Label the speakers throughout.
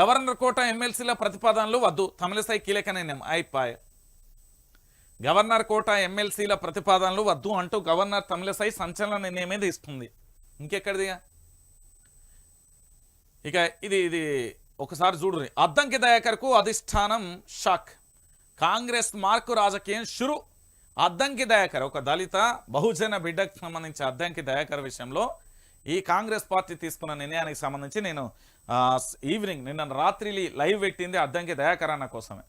Speaker 1: Governor కోట ఎమ్మెల్సీల ప్రతిపాదనలు వద్దు. తమిళసై కీలక నిర్ణయం అయిపోయి గవర్నర్ కోట ఎమ్మెల్సీల ప్రతిపాదనలు వద్దు అంటూ గవర్నర్ తమిళసై సంచలన నిర్ణయమే తీసుకుంది. ఇంకెక్కడిదిగా ఇక ఇది ఇది ఒకసారి చూడు అద్దంకి దయాకర్కు అధిష్టానం షాక్. కాంగ్రెస్ మార్కు రాజకీయం షురు. అద్దంకి దయాకర్ ఒక దళిత బహుజన బిడ్డకు సంబంధించి అద్దంకి దయాకర్ విషయంలో ఈ కాంగ్రెస్ పార్టీ తీసుకున్న నిర్ణయానికి సంబంధించి నేను ఈవినింగ్ నిన్న రాత్రి లైవ్ పెట్టింది అద్దంకి దయాకరణ కోసమే.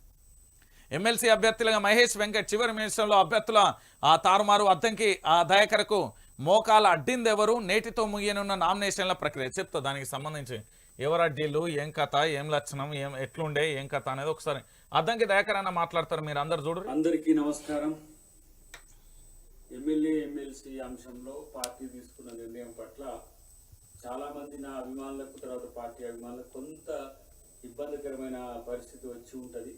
Speaker 1: ఎమ్మెల్సీ అభ్యర్థులుగా మహేష్ వెంకట్ చివరి నిమిషంలో అభ్యర్థుల ఆ తారుమారు అద్దంకి ఆ దయాకర్కు మోకాలు అడ్డింది ఎవరు నేటితో ముగియనున్న నామినేషన్ల ప్రక్రియ చెప్తా దానికి సంబంధించి ఎవరు అడ్డీలు ఏం కథ ఏం లక్షణం ఏం ఎట్లుండే ఏం కథ అనేది ఒకసారి అద్దంకి దయాకరణ మాట్లాడతారు మీరు అందరు చూడు.
Speaker 2: అందరికీ నమస్కారం. ఎమ్మెల్యే ఎమ్మెల్సీ అంశంలో పార్టీ తీసుకున్న నిర్ణయం పట్ల చాలా మంది నా అభిమానులకు తర్వాత పార్టీ అభిమానులకు కొంత ఇబ్బందికరమైన పరిస్థితి వచ్చి ఉంటుంది.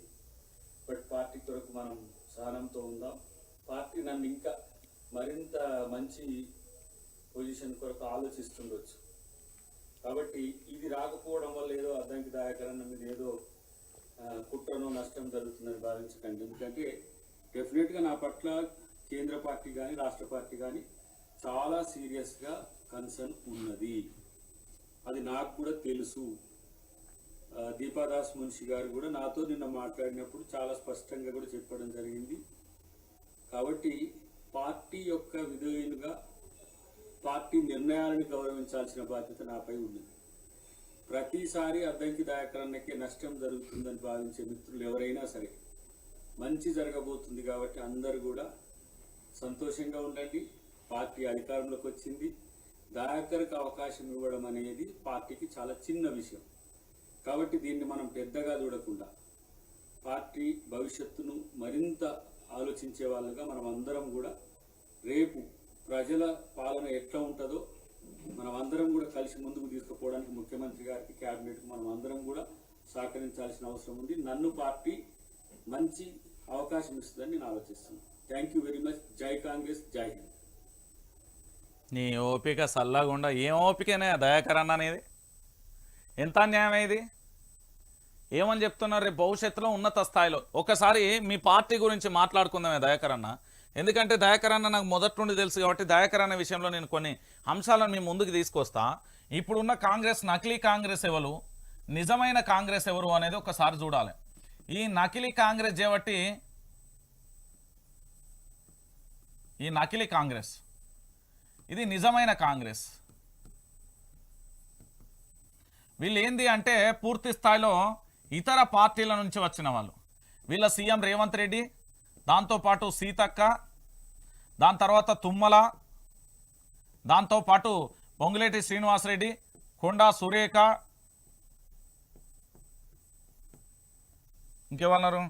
Speaker 2: బట్ పార్టీ కొరకు మనం సహనంతో ఉందాం. పార్టీ నన్ను ఇంకా మరింత మంచి పొజిషన్ కొరకు ఆలోచిస్తుండొచ్చు. కాబట్టి ఇది రాకపోవడం వల్ల ఏదో అద్దంకి దాయకరణ మీద ఏదో కుట్రనో నష్టం జరుగుతుందని భావించకండి. ఎందుకంటే డెఫినెట్గా నా పట్ల కేంద్ర పార్టీ కానీ రాష్ట్ర పార్టీ కానీ చాలా సీరియస్గా కన్సర్న్ ఉన్నది. అది నాకు కూడా తెలుసు. దీపాదాస్ మున్షి గారు కూడా నాతో నిన్న మాట్లాడినప్పుడు చాలా స్పష్టంగా కూడా చెప్పడం జరిగింది. కాబట్టి పార్టీ యొక్క విధులుగా పార్టీ నిర్ణయాలను గౌరవించాల్సిన బాధ్యత నాపై ఉంది ప్రతిసారి అద్దంకి దాయకరణకే నష్టం జరుగుతుందని భావించే మిత్రులు ఎవరైనా సరే మంచి జరగబోతుంది కాబట్టి అందరూ కూడా సంతోషంగా ఉండండి. పార్టీ అధికారంలోకి వచ్చింది. దాయకర్కి అవకాశం ఇవ్వడం అనేది పార్టీకి చాలా చిన్న విషయం. కాబట్టి దీన్ని మనం పెద్దగా చూడకుండా పార్టీ భవిష్యత్తును మరింత ఆలోచించే వాళ్ళుగా మనం అందరం కూడా రేపు ప్రజల పాలన ఎట్లా ఉంటుందో మనం అందరం కూడా కలిసి ముందుకు తీసుకుపోవడానికి ముఖ్యమంత్రి గారికి క్యాబినెట్కి మనం అందరం కూడా సహకరించాల్సిన అవసరం ఉంది. నన్ను పార్టీ మంచి అవకాశం ఇస్తుందని నేను ఆలోచిస్తున్నాను. Thank you very much. జై కాంగ్రెస్ జై హింద్.
Speaker 1: నీ ఓపిక సల్లగుండా ఏం ఓపికనే దయాకరణ అనేది ఎంత అన్యాయం ఇది? ఏమని చెప్తున్నారు రేపు భవిష్యత్తులో ఉన్నత స్థాయిలో? ఒకసారి మీ పార్టీ గురించి మాట్లాడుకుందామే దయాకరన్న ఎందుకంటే దయాకర్ నాకు మొదటి నుండి తెలుసు కాబట్టి దయాకరన్న విషయంలో నేను కొన్ని అంశాలను మీ ముందుకు తీసుకొస్తా. ఇప్పుడున్న కాంగ్రెస్ నకిలీ కాంగ్రెస్ ఎవరు? నిజమైన కాంగ్రెస్ ఎవరు అనేది ఒకసారి చూడాలి. ఈ నకిలీ కాంగ్రెస్ చేపట్టి ఈ నకిలీ కాంగ్రెస్ ఇది నిజమైన కాంగ్రెస్. వీళ్ళు ఏంది అంటే పూర్తి స్థాయిలో ఇతర పార్టీల నుంచి వచ్చిన వాళ్ళు. వీళ్ళ సీఎం రేవంత్ రెడ్డి దాంతోపాటు సీతక్క దాని తర్వాత తుమ్మల దాంతోపాటు పొంగులేటి శ్రీనివాసరెడ్డి కొండా సురేఖ. ఇంకేమన్నారు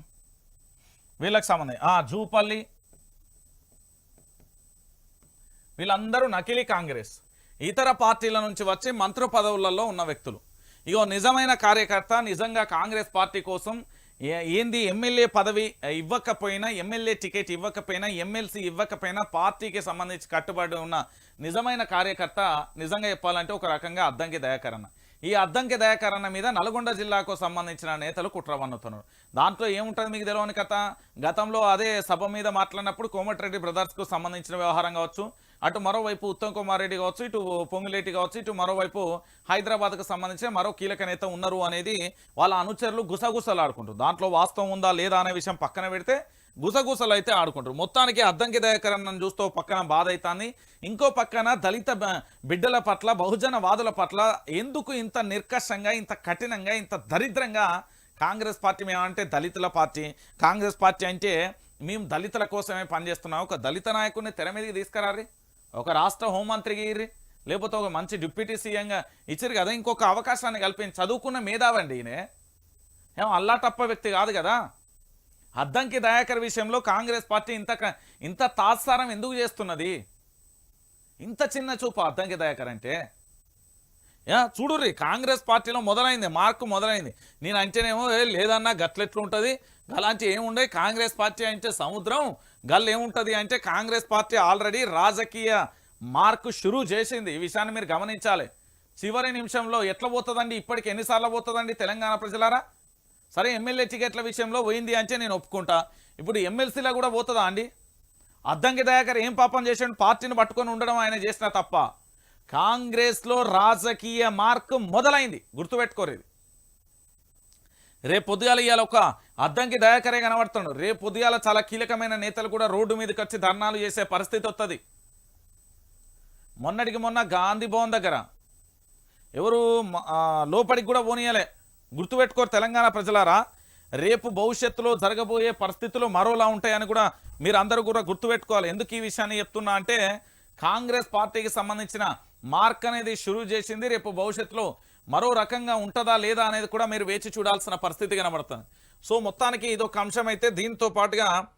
Speaker 1: వీళ్ళకి సంబంధం. ఆ, జూపల్లి వీళ్ళందరూ నకిలీ కాంగ్రెస్. ఇతర పార్టీల నుంచి వచ్చి మంత్రి పదవులలో ఉన్న వ్యక్తులు. ఇగో నిజమైన కార్యకర్త నిజంగా కాంగ్రెస్ పార్టీ కోసం ఏంది ఎమ్మెల్యే పదవి ఇవ్వకపోయినా ఎమ్మెల్యే టికెట్ ఇవ్వకపోయినా ఎమ్మెల్సీ ఇవ్వకపోయినా పార్టీకి సంబంధించి కట్టుబడి ఉన్న నిజమైన కార్యకర్త నిజంగా చెప్పాలంటే ఒక రకంగా అద్దంకి దయాకరణ. ఈ అద్దంకి దయాకరణ మీద నల్గొండ జిల్లాకు సంబంధించిన నేతలు కుట్ర పన్నుతున్నారు దాంట్లో ఏముంటుంది మీకు తెలియని కథ? గతంలో అదే సభ మీద మాట్లాడినప్పుడు కోమటిరెడ్డి బ్రదర్స్కు సంబంధించిన వ్యవహారం కావచ్చు అటు మరోవైపు ఉత్తమ్ కుమార్ రెడ్డి కావచ్చు ఇటు పొంగులేటి కావచ్చు ఇటు మరోవైపు హైదరాబాద్కు సంబంధించిన మరో కీలక నేత ఉన్నారు అనేది వాళ్ళ అనుచరులు గుసగుసలు ఆడుకుంటారు దాంట్లో వాస్తవం ఉందా లేదా అనే విషయం పక్కన పెడితే గుసగుసలు అయితే ఆడుకుంటారు. మొత్తానికి అద్దంకి దయకరణను చూస్తూ పక్కన బాధ అవుతుంది ఇంకో పక్కన దళిత బ- బిడ్డల పట్ల బహుజన వాదుల పట్ల ఎందుకు ఇంత నిర్కషంగా ఇంత కఠినంగా ఇంత దరిద్రంగా కాంగ్రెస్ పార్టీ మేమంటే దళితుల పార్టీ కాంగ్రెస్ పార్టీ అంటే మేము దళితుల కోసమే పనిచేస్తున్నాం. ఒక దళిత నాయకుడిని తెర మీదకి తీసుకురారి ఒక రాష్ట్ర హోంమంత్రికి లేకపోతే ఒక మంచి డిప్యూటీ సీఎంగా ఇచ్చారు కదా ఇంకొక అవకాశాన్ని కల్పించి. చదువుకున్న మేధావండి ఈయన. ఏం అల్లాటప్ప వ్యక్తి కాదు కదా. అద్దంకి దయాకర్ విషయంలో కాంగ్రెస్ పార్టీ ఇంత ఇంత తాత్సారం ఎందుకు చేస్తున్నది? ఇంత చిన్న చూపు అద్దంకి దయాకర్ అంటే? చూడుర్రి కాంగ్రెస్ పార్టీలో మొదలైంది మార్కు మొదలైంది. నేను అంటేనేమో లేదన్నా లేదన్నా గట్లెట్లుంటుంది? గలాంటి ఏముండే కాంగ్రెస్ పార్టీ అంటే సముద్రం. గల్ ఏముంటుంది అంటే కాంగ్రెస్ పార్టీ ఆల్రెడీ రాజకీయ మార్కు షురూ చేసింది. ఈ విషయాన్ని మీరు గమనించాలి. చివరి నిమిషంలో ఎట్లా పోతుందండి? ఇప్పటికి ఎన్నిసార్లు పోతుందండి తెలంగాణ ప్రజలారా? సరే ఎమ్మెల్యే టికెట్ల విషయంలో పోయింది అంటే నేను ఒప్పుకుంటా. ఇప్పుడు ఎమ్మెల్సీలో కూడా పోతుందా అండి? అద్దంకి దయాకర్ ఏం పాపం చేసాడు? పార్టీని పట్టుకొని ఉండడం ఆయన చేసిన తప్ప. కాంగ్రెస్లో రాజకీయ మార్కు మొదలైంది. గుర్తుపెట్టుకోరు ఇది రేపు పొద్దుగాల ఇవాళ ఒక అద్దంకి దయాకరే కనబడుతున్నాడు. రేపు పొద్దుగాల చాలా కీలకమైన నేతలు కూడా రోడ్డు మీదకి వచ్చి ధర్నాలు చేసే పరిస్థితి వస్తుంది మొన్నటికి మొన్న గాంధీ భవన్ దగ్గర ఎవరు లోపలికి కూడా పోనీయలే. గుర్తుపెట్టుకోరు తెలంగాణ ప్రజలారా. రేపు భవిష్యత్తులో జరగబోయే పరిస్థితులు మరోలా ఉంటాయని కూడా మీరు అందరూ కూడా గుర్తుపెట్టుకోవాలి. ఎందుకు ఈ విషయాన్ని చెప్తున్నా అంటే కాంగ్రెస్ పార్టీకి సంబంధించిన మార్క్ అనేది షురూ చేసింది రేపు భవిష్యత్తులో మరో రకంగా ఉంటుందా లేదా అనేది కూడా మీరు వేచి చూడాల్సిన పరిస్థితి కనబడుతుంది. సో మొత్తానికి ఇదొక అంశం అయితే దీంతో పాటుగా